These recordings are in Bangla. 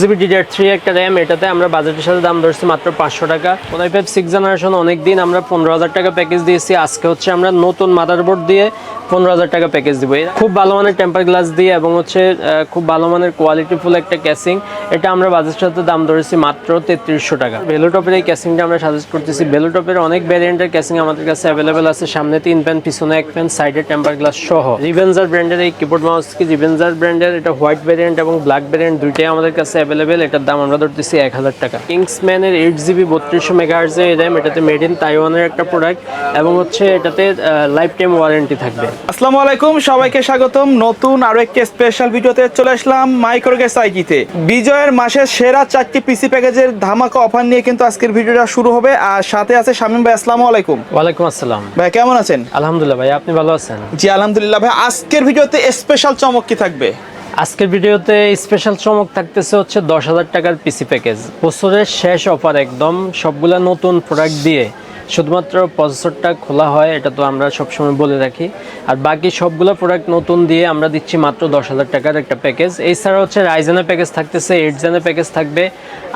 জিবি ডিডিআর থ্রি একটা র্যাম, এটাতে আমরা বাজেটের সাথে দাম ধরছি মাত্র পাঁচশো টাকা। কোনাই ফাইভ সিক্স জেনারেশন অনেক দিন আমরা পনেরো হাজার টাকা প্যাকেজ দিয়েছি। আজকে হচ্ছে আমরা নতুন মাদারবোর্ড দিয়ে পনেরো হাজার টাকা প্যাকেজ দিব। খুব ভালো মানের টেম্পার গ্লাস দিয়ে এবং হচ্ছে খুব ভালো মানের কোয়ালিটি ফুল একটা ক্যাসিং এটা আমরা বাজেটের সাথে দাম ধরেছি মাত্র তেত্রিশশো টাকা। ভেলোটপের এই ক্যাসিংটা আমরা সাজেস্ট করতেছি। ভেলোটপের অনেক ভ্যারিয়েন্টের ক্যাসিং আমাদের কাছে অ্যাভেলেবেল আছে। সামনে তিন প্যান পিছনে এক প্যান সাইডে টেম্পার গ্লাস সহ। রিভেঞ্জার ব্র্যান্ডের এই কিবোর্ড মাউস কি রিভেঞ্জার ব্র্যান্ডের এটা হোয়াইট ভ্যারিয়েন্ট এবং ব্ল্যাক ভ্যারিয়েন্ট দুইটাই আমাদের কাছে অ্যাভেলেবেল এটার দাম আমরা ধরতেছি এক হাজার টাকা। কিংসম্যানের এইট জিবি বত্রিশশো মেগাহার্জের র্যাম এটাতে মেড ইন তাইওয়ানের একটা প্রোডাক্ট এবং হচ্ছে এটাতে লাইফ টাইম ওয়ারেন্টি থাকবে। আসসালামু আলাইকুম সবাইকে স্বাগতম। নতুন আরও একটি স্পেশাল ভিডিওতে চলে আসলাম মাইক্রোগেস আইকিতে বিজয়ের মাসের সেরা চারটি পিসি প্যাকেজের ধামাকা অফার নিয়ে কিন্তু আজকের ভিডিওটা শুরু হবে আর সাথে আছে শামীম ভাই আসসালামু আলাইকুম। ওয়ালাইকুম আসসালাম। ভাই কেমন আছেন? আলহামদুলিল্লাহ ভাই আপনি ভালো আছেন? জি আলহামদুলিল্লাহ ভাই আজকের ভিডিওতে স্পেশাল চমক কি থাকবে? আজকের ভিডিওতে স্পেশাল চমক থাকতেছে হচ্ছে দশ হাজার টাকার পিসি প্যাকেজ বছরের শেষ অফার একদম সবগুলা নতুন প্রোডাক্ট দিয়ে। শুধুমাত্র প্রসেসরটা খোলা হয় এটা তো আমরা সবসময় বলে রাখি। আর বাকি সবগুলো প্রোডাক্ট নতুন দিয়ে আমরা দিচ্ছি মাত্র দশ হাজার টাকার একটা প্যাকেজ এছাড়া হচ্ছে রাইজেনের প্যাকেজ থাকতেছে এইট জেনের প্যাকেজ থাকবে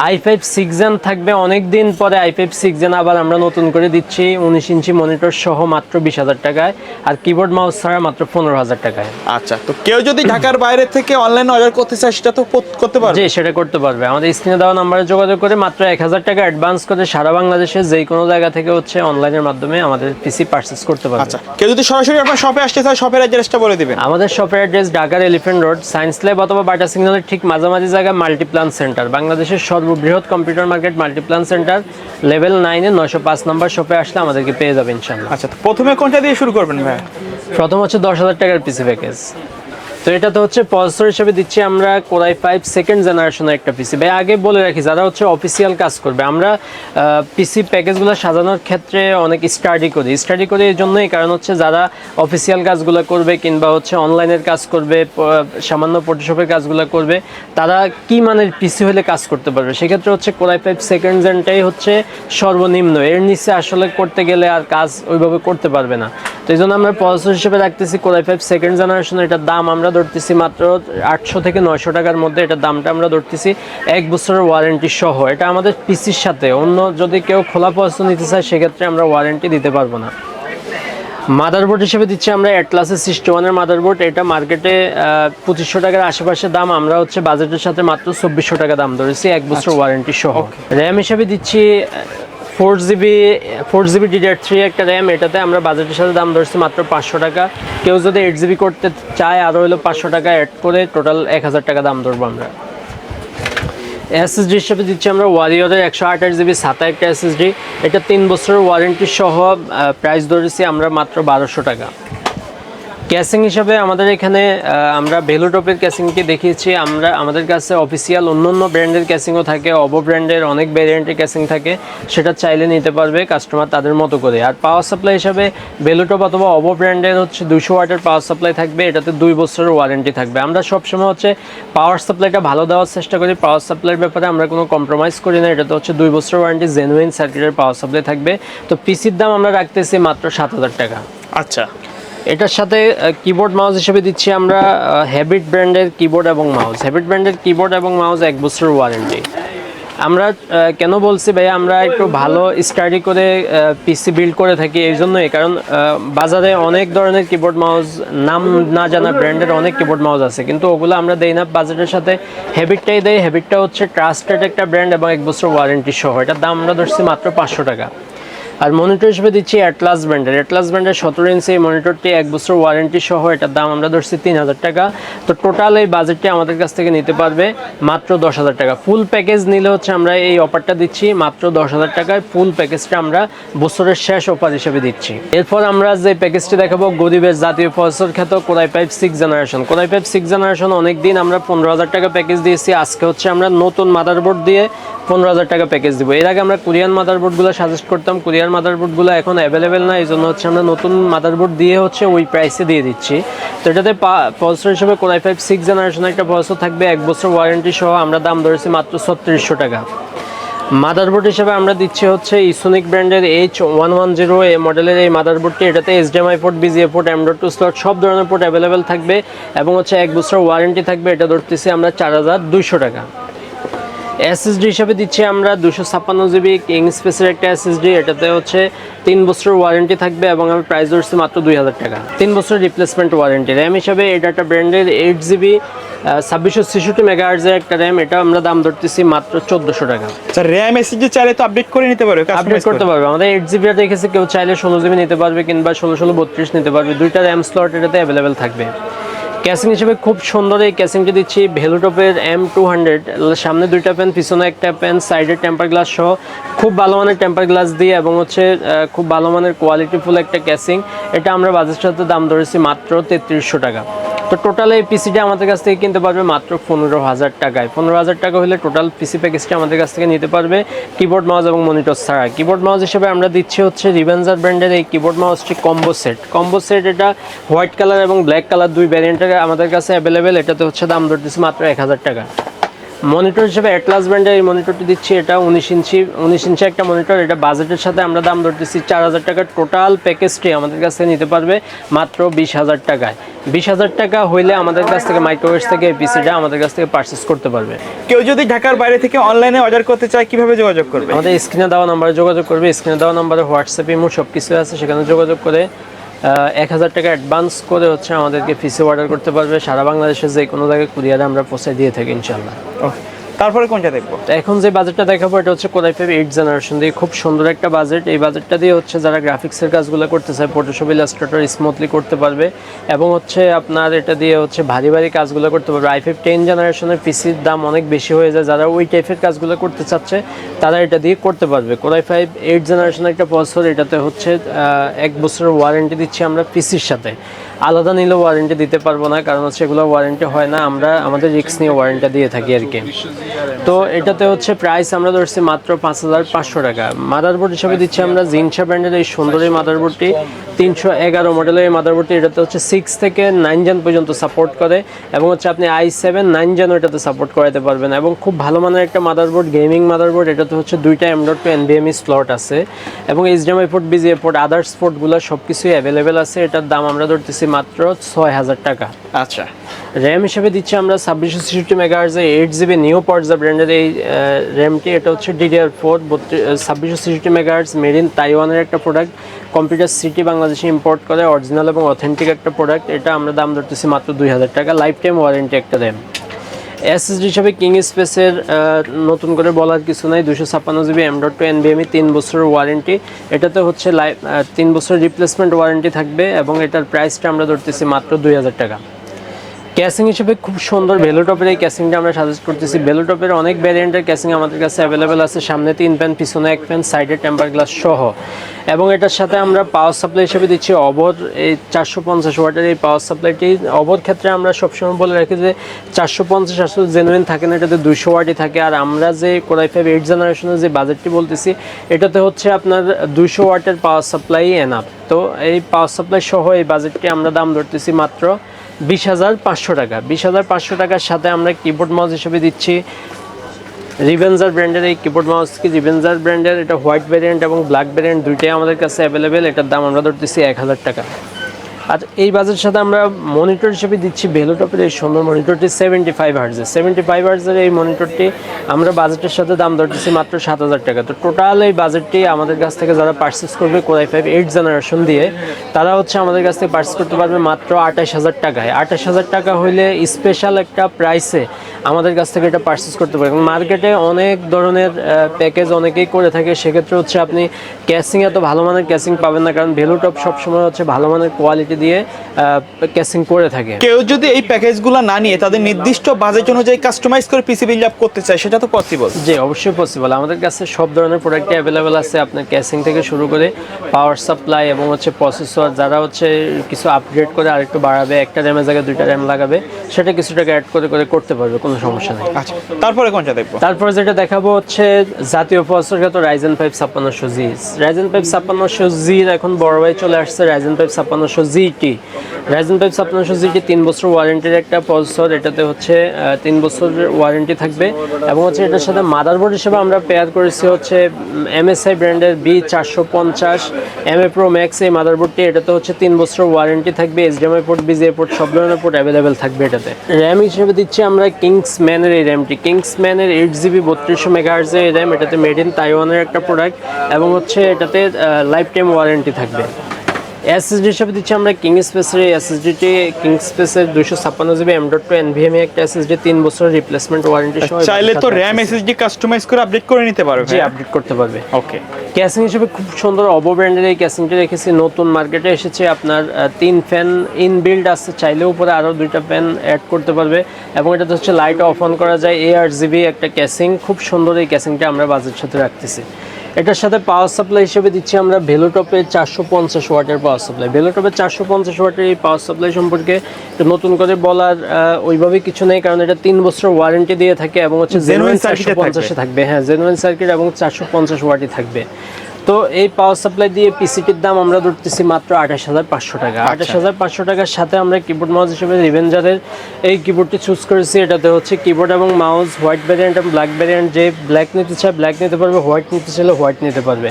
আই ফাইভ সিক্স জেন থাকবে। অনেক দিন পরে আই ফাইভ সিক্স জেন আবার আমরা নতুন করে দিচ্ছি উনিশ ইঞ্চি মনিটর সহ মাত্র বিশ হাজার টাকায় আর কিবোর্ড মাউস ছাড়া মাত্র পনেরো হাজার টাকায়। আচ্ছা তো কেউ যদি ঢাকার বাইরে থেকে অনলাইন অর্ডার করতে চায় সেটা তো করতে পারবে। জি সেটা করতে পারবে। আমাদের স্ক্রিনে দেওয়া নাম্বারে যোগাযোগ করে মাত্র এক হাজার টাকা অ্যাডভান্স করে সারা বাংলাদেশে যে কোনো জায়গা থেকে হচ্ছে অনলাইনের মাধ্যমে আমাদের পিসি পারচেস করতে পারবে আচ্ছা কেউ যদি সরাসরি আপনার শপে আসতে চায় শপের অ্যাড্রেসটা বলে দিবেন। আমাদের শপের অ্যাড্রেস ঢাকার এলিফেন্ট রোড সায়েন্স ল্যাব অথবা বাটা সিগন্যালের ঠিক মাঝামাঝি জায়গায় মাল্টিপ্লান সেন্টার বাংলাদেশের সর্ববৃহৎ computer market Multiplan Center level নাইনে নয়শো পাঁচ নম্বর শপে আসলে আমাদেরকে পেয়ে যাবে ইনশাল্লাহ আচ্ছা প্রথমে কোনটা দিয়ে শুরু করবেন ভাই? প্রথম হচ্ছে দশ হাজার টাকার পিসি প্যাকেজ তো এটা তো হচ্ছে প্রসেসর হিসেবে দিচ্ছি আমরা কোরাই ফাইভ সেকেন্ড জেনারেশনের একটা পিসি ভাই, আগে বলে রাখি, যারা হচ্ছে অফিসিয়াল কাজ করবে, আমরা পিসি প্যাকেজগুলো সাজানোর ক্ষেত্রে অনেক স্টাডি করি। স্টাডি করি এই জন্যই, কারণ হচ্ছে যারা অফিসিয়াল কাজগুলো করবে কিংবা হচ্ছে অনলাইনের কাজ করবে সামান্য ফটোশপের কাজগুলো করবে, তারা কি মানের পিসি হলে কাজ করতে পারবে? সেক্ষেত্রে হচ্ছে কোরাই ফাইভ সেকেন্ড জেনটাই হচ্ছে সর্বনিম্ন। এর নিচে আসলে করতে গেলে আর কাজ ওইভাবে করতে পারবে না। তো এই জন্য আমরা প্রসেসর হিসেবে রাখতেছি কোরাই ফাইভ সেকেন্ড জেনারেশন এটার দাম আমরা ধরতেছি মাত্র আটশো থেকে নয়শো টাকার মধ্যে এটার দামটা আমরা ধরতেছি এক বছরের ওয়ারেন্টি সহ। এটা আমাদের পিসির সাথে। অন্য যদি কেউ খোলা প্রসেসর নিতে চায় সেক্ষেত্রে আমরা ওয়ারেন্টি দিতে পারব না। মাদারবোর্ড হিসেবে দিচ্ছি আমরা অ্যাটলাসের সিক্সটি ওয়ানের মাদারবোর্ড এটা মার্কেটে পঁচিশশো টাকার আশেপাশে দাম। আমরা হচ্ছে বাজেটের সাথে মাত্র চব্বিশশো টাকা দাম ধরেছি এক বছর ওয়ারেন্টি সহ। র্যাম হিসেবে দিচ্ছি four GB four GB DDR three একটা র্যাম, এটাতে আমরা বাজেটের সাথে দাম ধরছি মাত্র পাঁচশো টাকা। কেউ যদি এইট জিবি করতে চায় আরও হলো পাঁচশো টাকা অ্যাড করে টোটাল এক হাজার টাকা দাম ধরবো আমরা। এসএসডি হিসেবে দিচ্ছি আমরা ওয়ারিয়রের একশো আঠাশ জিবি সাতা একটা এসএসডি এটা তিন বছরের ওয়ারেন্টি সহ প্রাইস ধরেছি আমরা মাত্র বারোশো টাকা। ক্যাসিং হিসাবে আমাদের এখানে আমরা ভেলোটপের ক্যাসিংকে দেখিয়েছি। আমরা, আমাদের কাছে অফিসিয়াল অন্য অন্য ব্র্যান্ডের ক্যাসিংও থাকে। অবো ব্র্যান্ডের অনেক ভ্যারিয়েন্টের ক্যাসিং থাকে। সেটা চাইলে নিতে পারবে কাস্টমার তাদের মতো করে। আর পাওয়ার সাপ্লাই হিসাবে ভেলোটপ অথবা অবো ব্র্যান্ডের হচ্ছে দুশো ওয়াটের পাওয়ার সাপ্লাই থাকবে। এটাতে দুই বছরের ওয়ারেন্টি থাকবে। আমরা সবসময় হচ্ছে পাওয়ার সাপ্লাইটা ভালো দেওয়ার চেষ্টা করি। পাওয়ার সাপ্লাইয়ের ব্যাপারে আমরা কোনো কম্প্রোমাইজ করি না। এটাতে হচ্ছে দুই বছরের ওয়ারেন্টি জেনুইন সার্কিটের পাওয়ার সাপ্লাই থাকবে। তো পিসির দাম আমরা রাখতেছি মাত্র সাত হাজার টাকা। আচ্ছা। এটার সাথে কিবোর্ড মাউস হিসেবে দিচ্ছি আমরা হ্যাবিট ব্র্যান্ডের কিবোর্ড এবং মাউস হ্যাবিট ব্র্যান্ডের কিবোর্ড এবং মাউস এক বছরের ওয়ারেন্টি আমরা কেন বলছি ভাই আমরা একটু ভালো স্টাডি করে পিসি বিল্ড করে থাকি এই জন্যই। কারণ বাজারে অনেক ধরনের কিবোর্ড মাউস নাম না জানা ব্র্যান্ডের অনেক কিবোর্ড মাউস আছে। কিন্তু ওগুলো আমরা দেই না, বাজারের সাথে হ্যাবিটটাই দেই। হ্যাবিটটা হচ্ছে ট্রাস্টেড একটা ব্র্যান্ড এবং এক বছর ওয়ারেন্টি সহ। এটার দাম আমরা ধরছি মাত্র পাঁচশো টাকা। আর মনিটর হিসেবে দিচ্ছি অ্যাটলাস ব্র্যান্ডের অ্যাটলাস ব্র্যান্ডের সতেরো ইঞ্চি এই মনিটরটি এক বছর ওয়ারেন্টি সহ এটার দাম আমরা ধরছি তিন হাজার টাকা। তো টোটাল এই বাজেটটি আমাদের কাছ থেকে নিতে পারবে মাত্র দশ হাজার টাকা। ফুল প্যাকেজ নিলে হচ্ছে আমরা এই অফারটা দিচ্ছি মাত্র দশ হাজার টাকায়। ফুল প্যাকেজটা আমরা বছরের শেষ অফার হিসেবে দিচ্ছি। এরপর আমরা যে প্যাকেজটি দেখাবো, গরিবের জাতীয় ফসল খ্যাত core i five six generation core i five six generation অনেক দিন আমরা পনেরো হাজার টাকা প্যাকেজ দিয়েছি। আজকে হচ্ছে আমরা নতুন মাদারবোর্ড দিয়ে পনেরো হাজার টাকা প্যাকেজ দিব। এর আগে আমরা কোরিয়ান মাদারবোর্ডগুলো সাজেস্ট করতাম। কোরিয়ান মাদারবোর্ডগুলো এখন অ্যাভেলেবেল না এই জন্য হচ্ছে আমরা নতুন মাদারবোর্ড দিয়ে হচ্ছে ওই প্রাইসে দিয়ে দিচ্ছি। তো এটাতে প্রসেসর হিসেবে core i five six generation একটা প্রসেসর থাকবে, এক বছর ওয়ারেন্টি সহ আমরা দাম ধরেছি মাত্র ছত্রিশশো টাকা। মাদারবোর্ড হিসেবে আমরা দিচ্ছি হচ্ছে ইসোনিক ব্র্যান্ডের H one one zero A মডেলের এই মাদারবোর্ডটি এটাতে HDMI port VGA port dot two slot সব ধরনের পোর্ট অ্যাভেলেবেল থাকবে এবং হচ্ছে এক বছর ওয়ারেন্টি থাকবে, এটা ধরতেছি আমরা চার হাজার দুইশো টাকা। এসএসডি হিসাবে দিচ্ছি আমরা দুশো ছাপ্পান্ন জিবি কিং স্পেসের একটা এসএসডি এটাতে হচ্ছে তিন বছর ওয়ারেন্টি থাকবে এবং আমি প্রাইস ধরছি মাত্র দুই হাজার টাকা। তিন বছর রিপ্লেসমেন্ট ওয়ারেন্টি র্যাম হিসাবে এটা একটা ব্র্যান্ডের এইট জিবি ছাব্বিশশো ছেষট্টি মেগাহার্জের একটা র্যাম এটা আমরা দাম ধরতেছি মাত্র চোদ্দোশো টাকা। আচ্ছা র্যাম এসএসডি চাইলে তো আপডেট করে নিতে পারবে আপডেট করতে পারবে। আমাদের এইট জিবি দেখেছে কেউ চাইলে ষোলো জিবি নিতে পারবে কিংবা ষোলো ষোলো বত্রিশ নিতে পারবে। দুইটা র্যাম স্লট এটাতে অ্যাভেলেবেল থাকবে। ক্যাসিং হিসেবে খুব সুন্দর এই ক্যাসিংটি দিচ্ছি। ভেলুটপের এম টু হান্ড্রেড সামনে দুইটা প্যান পিছনে একটা প্যান সাইডে টেম্পার গ্লাস সহ। খুব ভালো মানের টেম্পার গ্লাস দিয়ে এবং হচ্ছে খুব ভালো মানের কোয়ালিটিফুল একটা ক্যাসিং। এটা আমরা বাজার সাথে দাম ধরেছি মাত্র তেত্রিশশো টাকা। তো টোটাল এই পিসিটা আমাদের কাছ থেকে কিনতে পারবে মাত্র পনেরো হাজার টাকায়। পনেরো হাজার টাকা হলে টোটাল পিসি প্যাকেজটা আমাদের কাছ থেকে নিতে পারবে কিবোর্ড মাউস এবং মনিটর ছাড়া। কিবোর্ড মাউস হিসেবে আমরা দিচ্ছি হচ্ছে রিভেঞ্জার ব্র্যান্ডের এই কিবোর্ড মাউসটি কম্বো সেট কম্বো সেট এটা হোয়াইট কালার এবং ব্ল্যাক কালার দুই ভ্যারিয়েন্টের আমাদের কাছে অ্যাভেলেবেল এটাতে হচ্ছে দাম ধরতেছে মাত্র এক হাজার টাকা। মনিটর হিসেবে অ্যাটলাস ব্র্যান্ডের এই মনিটরটি দিচ্ছি এটা উনিশ ইঞ্চি উনিশ ইঞ্চি একটা মনিটর এটা বাজেটের সাথে আমরা দাম ধরতেছি চার হাজার টাকার টোটাল প্যাকেজটি আমাদের কাছ থেকে নিতে পারবে মাত্র বিশ হাজার টাকায়। বিশ হাজার টাকা হইলে আমাদের কাছ থেকে মাইক্রোওয়েভস থেকে এই পিসিটা আমাদের কাছ থেকে পারচেস করতে পারবে। কেউ যদি ঢাকার বাইরে থেকে অনলাইনে অর্ডার করতে চায় কীভাবে যোগাযোগ করবে? আমাদের স্ক্রিনে দেওয়া নাম্বারে যোগাযোগ করবে স্ক্রিনে দেওয়া নাম্বারে হোয়াটসঅ্যাপ ইমো সব কিছু আছে সেখানে যোগাযোগ করে এক হাজার টাকা অ্যাডভান্স করে হচ্ছে আমাদেরকে ফিসে অর্ডার করতে পারবে সারা বাংলাদেশে যে কোনো জায়গায় কুরিয়ারে আমরা পৌঁছে দিয়ে থাকি ইনশাল্লাহ Okay. তারপরে কোনটা দেখব? এখন যে বাজেটটা দেখাবো, এটা হচ্ছে কোরাই ফাইভ এইট জেনারেশন দিয়ে খুব সুন্দর একটা বাজেট। এই বাজেটটা দিয়ে হচ্ছে যারা গ্রাফিক্সের কাজগুলো করতে চায় ফটোশপ ইলাস্ট্রেটর স্মুথলি করতে পারবে। এবং হচ্ছে আপনার এটা দিয়ে হচ্ছে ভারী ভারী কাজগুলো করতে পারবে। আই ফাইভ টেন জেনারেশনের পিসির দাম অনেক বেশি হয়ে যায়। যারা ওই টাইপের কাজগুলো করতে চাচ্ছে, তারা এটা দিয়ে করতে পারবে। কোরাই ফাইভ এইট জেনারেশনের একটা প্রসেসর এটাতে হচ্ছে এক বছরের ওয়ারেন্টি দিচ্ছি আমরা পিসির সাথে। আলাদা নিলে ওয়ারেন্টি দিতে পারব না, কারণ হচ্ছে এগুলো ওয়ারেন্টি হয় না। আমরা আমাদের রিক্স নিয়ে ওয়ারেন্টি দিয়ে থাকি আর কি। তো এটাতে হচ্ছে প্রাইস আমরা ধরছি মাত্র পাঁচ হাজার পাঁচশো টাকা। মাদারবোর্ড হিসাবে দিচ্ছি আমরা জিনসা ব্র্যান্ডের এই সুন্দর এই মাদারবোর্ডটি তিনশো এগারো মডেলের এই মাদারবোর্ডটি এটাতে হচ্ছে সিক্স থেকে নাইন জেন পর্যন্ত সাপোর্ট করে এবং হচ্ছে আপনি আই সেভেন নাইন জেনও এটাতে সাপোর্ট করাতে পারবেন এবং খুব ভালো মানের একটা মাদারবোর্ড গেমিং মাদারবোর্ড এটাতে হচ্ছে দুইটা এম ডট টু এনবিএমই স্লট আছে এবং HDMI port VGA port others পোর্টগুলো সব কিছুই অ্যাভেলেবেল আছে। এটার দাম আমরা ধরতেছি মাত্র ছয় হাজার টাকা। আচ্ছা। র্যাম হিসেবে দিচ্ছি আমরা ছাব্বিশশো ছেষট্টি মেগাহার্জের এইট জিবি নিউ পর্জা ব্র্যান্ডের এই র্যামটি এটা হচ্ছে ডিডিআর ফোর ছাব্বিশশো ছেষট্টি মেগাহার্জ মেড ইন তাইওয়ানের একটা প্রোডাক্ট কম্পিউটার সিটি বাংলাদেশে ইম্পোর্ট করে অরিজিনাল এবং অথেন্টিক একটা প্রোডাক্ট এটা আমরা দাম ধরতেছি মাত্র দুই হাজার টাকা। লাইফ টাইম ওয়ারেন্টি একটা র্যাম এসএসডি হিসাবে কিং স্পেসের নতুন করে বলার কিছু নাই। দুশো ছাপ্পান্ন জিবি এম ডট টু এনবিএমই তিন বছরের ওয়ারেন্টি এটাতে হচ্ছে লাইফ তিন বছরের রিপ্লেসমেন্ট ওয়ারেন্টি থাকবে এবং এটার প্রাইসটা আমরা ধরতেছি মাত্র দুই হাজার টাকা। ক্যাসিং হিসেবে খুব সুন্দর ভেলোটপের এই ক্যাসিংটা আমরা সাজেস্ট করতেছি। ভেলোটপের অনেক ভ্যারিয়েন্টের ক্যাসিং আমাদের কাছে অ্যাভেলেবেল আছে। সামনে তিন প্যান, পিছনে এক প্যান সাইডে টেম্পার গ্লাস সহ। এবং এটার সাথে আমরা পাওয়ার সাপ্লাই হিসেবে দিচ্ছি। অবর এই চারশো পঞ্চাশ ওয়াটের এই পাওয়ার সাপ্লাইটি অবর ক্ষেত্রে আমরা সবসময় বলে রাখি যে, চারশো পঞ্চাশ আসলে জেনুইন থাকে না, এটাতে দুইশো ওয়াটই থাকে। আর আমরা যে কোরাই ফাইভ এইট জেনারেশনের যে বাজেটটি বলতেছি, এটাতে হচ্ছে আপনার দুইশো ওয়াটের পাওয়ার সাপ্লাই এনাফ তো এই পাওয়ার সাপ্লাই সহ এই বাজেটটি আমরা দাম ধরতেছি মাত্র বিশ হাজার পাঁচশো টাকা। বিশ হাজার পাঁচশো টাকার সাথে আমরা কিবোর্ড মাউস হিসেবে দিচ্ছি। রিভেঞ্জার ব্র্যান্ডের এই কিবোর্ড মাউস কি? ব্র্যান্ডের এটা হোয়াইট ভ্যারিয়েন্ট এবং ব্ল্যাক ভ্যারিয়েন্ট দুইটাই আমাদের কাছে অ্যাভেলেবেল এটার দাম আমরা ধরতেছি এক হাজার টাকা। আর এই বাজেটের সাথে আমরা মনিটর হিসেবে দিচ্ছি ভেলোটপের এই সুন্দর মনিটরটি সেভেন্টি ফাইভ হার্জের সেভেন্টি ফাইভ হার্জের এই মনিটরটি আমরা বাজেটের সাথে দাম ধরতেছি মাত্র সাত হাজার টাকা। তো টোটাল এই বাজেটটি আমাদের কাছ থেকে যারা পার্চেস করবে কোরাই ফাইভ এইট জেনারেশন দিয়ে, তারা হচ্ছে আমাদের কাছ থেকে পার্চেস করতে পারবে মাত্র আঠাশ হাজার টাকায়। আঠাশ হাজার টাকা হইলে স্পেশাল একটা প্রাইসে আমাদের কাছ থেকে এটা পার্চেস করতে পারবেন মার্কেটে অনেক ধরনের প্যাকেজ অনেকেই করে থাকে। সেক্ষেত্রে হচ্ছে আপনি ক্যাসিং এত ভালো মানের ক্যাসিং পাবেন না। কারণ ভেলুটপ সবসময় হচ্ছে ভালো মানের কোয়ালিটি দিয়ে ক্যাসিং করে থাকে। কেউ যদি এই প্যাকেজগুলো না নিয়ে তাদের নির্দিষ্ট বাজেট অনুযায়ী কাস্টমাইজ করে পিসি বিল্ড আপ করতে চায় সেটা তো পসিবল জি অবশ্যই পসিবল আমাদের কাছে সব ধরনের প্রোডাক্টই অ্যাভেলেবেল আছে। আপনার ক্যাসিং থেকে শুরু করে পাওয়ার সাপ্লাই এবং হচ্ছে প্রসেসর যারা হচ্ছে কিছু আপগ্রেড করে আরেকটু বাড়াবে একটা র্যামের জায়গায় দুইটা র্যাম লাগাবে সেটা কিছু টাকা অ্যাড করে করে করতে পারবে কোনো সমস্যা নেই। আচ্ছা তারপরে কোনটা দেখব? তারপরে যেটা দেখাবো হচ্ছে জাতীয় প্রসেসরগত রাইজেন ফাইভ ছাপ্পান্নশো জি রাইজেন ফাইভ ছাপ্পান্নশো জির এখন বড় ভাই চলে আসছে। রাইজেন ফাইভ ছাপ্পান্নশো জি জিটি রাইজেন ফাইভ ছাপ্পান্নশো জিটি তিন বছর ওয়ারেন্টির একটা প্রসেসর এটাতে হচ্ছে তিন বছরের ওয়ারেন্টি থাকবে। এবং হচ্ছে এটার সাথে মাদারবোর্ড হিসেবে আমরা পেয়ার করেছি হচ্ছে এমএসআই ব্র্যান্ডের বি চারশো পঞ্চাশ এম এ প্রো ম্যাক্স এই মাদারবোর্ডটি এটাতে হচ্ছে তিন বছর ওয়ারেন্টি থাকবে এস এইচডিএমআই পোর্ট বিজিএ পোর্ট সব ধরনের পোর্ট অ্যাভেলেবেল থাকবে এটাতে। র্যাম হিসেবে দিচ্ছি আমরা কিংস ম্যানের এই র্যামটি কিংস ম্যানের এইট জিবি বত্রিশশো মেগাহার্জের এই র্যাম এটাতে মেড ইন তাইওয়ানের একটা প্রোডাক্ট এবং হচ্ছে এটাতে লাইফ টাইম ওয়ারেন্টি থাকবে। এসএসডি হিসেবে দিচ্ছি আমরা কিং স্পেসের এই এসএসডিটি কিং স্পেসের দুশো ছাপ্পান্ন GB M dot two NVMe একটা এসএসডি তিন বছরের রিপ্লেসমেন্ট ওয়ারেন্টি সহ চাইলে তো র্যাম এসএসডি কাস্টমাইজ করে আপডেট করে নিতে পারবে জি আপডেট করতে পারবে। ওকে ক্যাসিং হিসেবে খুব সুন্দর অবো ব্র্যান্ডের এই ক্যাসিংটি রেখেছি। নতুন মার্কেটে এসেছে আপনার তিন ফ্যান ইন বিল্ড আছে। চাইলেও উপরে আরও দুইটা ফ্যান অ্যাড করতে পারবে। এবং এটাতে হচ্ছে লাইট অফ অন করা যায়। এ আর জিবি একটা ক্যাসিং খুব সুন্দর এই ক্যাসিংটা আমরা বাজেট সাথে রাখতেছি। এটার সাথে পাওয়ার সাপ্লাই হিসেবে দিচ্ছি আমরা ভেলোটপের চারশো পঞ্চাশ ওয়াটের পাওয়ার সাপ্লাই ভেলোটপের চারশো পঞ্চাশ ওয়াটের এই পাওয়ার সাপ্লাই সম্পর্কে নতুন করে বলার আহ, ওইভাবে কিছু নেই কারণ এটা তিন বছর ওয়ারেন্টি দিয়ে থাকে এবং হচ্ছে জেনুয়েন জেনুইন চারশো পঞ্চাশে থাকবে। হ্যাঁ জেনুইন সার্কিট এবং চারশো পঞ্চাশ ওয়াটই থাকবে। তো এই পাওয়ার সাপ্লাই দিয়ে পিসিটির দাম আমরা ধরতেছি মাত্র আঠাশ হাজার পাঁচশো টাকা। আঠাশ হাজার পাঁচশো টাকার সাথে আমরা কিবোর্ড মাউস হিসেবে রিভেঞ্জারের এই কিবোর্ডটি চুজ করেছি। এটাতে হচ্ছে কিবোর্ড এবং মাউস হোয়াইট ভ্যারিয়েন্ট এবং ব্ল্যাক ভ্যারিয়েন্ট যে ব্ল্যাক নিতে চায় ব্ল্যাক নিতে পারবে হোয়াইট নিতে চাইলে হোয়াইট নিতে পারবে।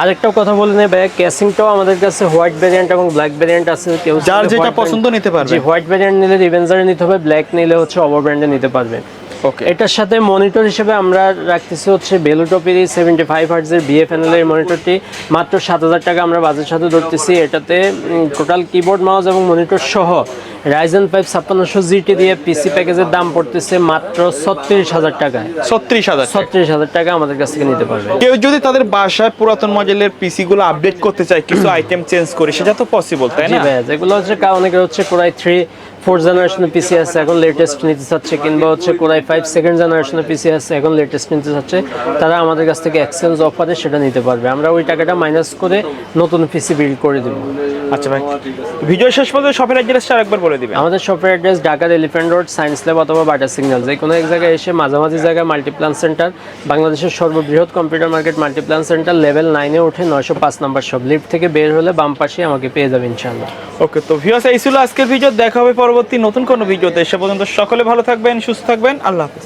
আরেকটাও কথা বলে নেই ভাইয়া ক্যাসিংটাও আমাদের কাছে হোয়াইট ভ্যারিয়েন্ট এবং ব্ল্যাক ভ্যারিয়েন্ট আছে। কেউ যার যেটা পছন্দ নিতে পারবে। হোয়াইট ভ্যারিয়েন্ট নিলে রিভেঞ্জারে নিতে হবে ব্ল্যাক নিলে হচ্ছে ওভার ব্র্যান্ডে নিতে পারবে। ওকে এটার সাথে মনিটর হিসেবে আমরা রাখতেছি হচ্ছে বেলুটপের সেভেন্টি ফাইভ হার্টসের বিএফএনএল এর মনিটরটি মাত্র সাত হাজার টাকা আমরা বাজের সাথে ধরতেছি। এটাতে টোটাল কিবোর্ড মাউস এবং মনিটর সহ রাইজেন ফাইভ ছাপ্পান্নশো জিটি দিয়ে পিসি প্যাকেজের দাম পড়তেছে মাত্র ছত্রিশ হাজার টাকায়। ছত্রিশ হাজার ছত্রিশ হাজার টাকা আমাদের কাছ থেকে নিতে পারবে। কেউ যদি তাদের বাসায় পুরাতন মডেলের পিসি গুলো আপডেট করতে চায় কিছু আইটেম চেঞ্জ করে সেটা তো পসিবল তাই না? যেগুলো হচ্ছে কা- অনেকের হচ্ছে কোরাই থ্রি ফোর জেনারেশনের পিসি আছে এখন লেটেস্ট নিতে চাচ্ছে কিংবা হচ্ছে কোরাই ফাইভ সেকেন্ড জেনারেশনের পিসি আছে এখন লেটেস্ট নিতে চাচ্ছে তারা আমাদের কাছ থেকে এক্সচেঞ্জ অফারে সেটা নিতে পারবে। আমরা ওই টাকাটা মাইনাস করে নতুন পিসি বিল্ড করে দেবো। আচ্ছা ভাই ভিডিও শেষ পর্যন্ত শপের অ্যাড্রেসটা আরেকবার বলে দিবেন। আমাদের শপের অ্যাড্রেস ঢাকার এলিফ্যান্ট রোড সায়েন্স ল্যাব অথবা বাটার সিগন্যাল যে কোনো এক জায়গায় এসে মাঝামাঝি জায়গায় মাল্টিপ্লান সেন্টার বাংলাদেশের সর্ববৃহৎ computer market Multiplan Center level নাইনে উঠে নয়শো পাঁচ নাম্বার সব লিফট থেকে বের হলে বাম পাশে আমাকে পেয়ে যাবে ইনশাল্লাহ ওকে তো ভিউয়ার্স এই ছিল আজকের ভিডিও দেখা হবে পরবর্তী নতুন কোনো ভিডিওতে সে পর্যন্ত সকলে ভালো থাকবেন সুস্থ থাকবেন আল্লাহ হাফেজ।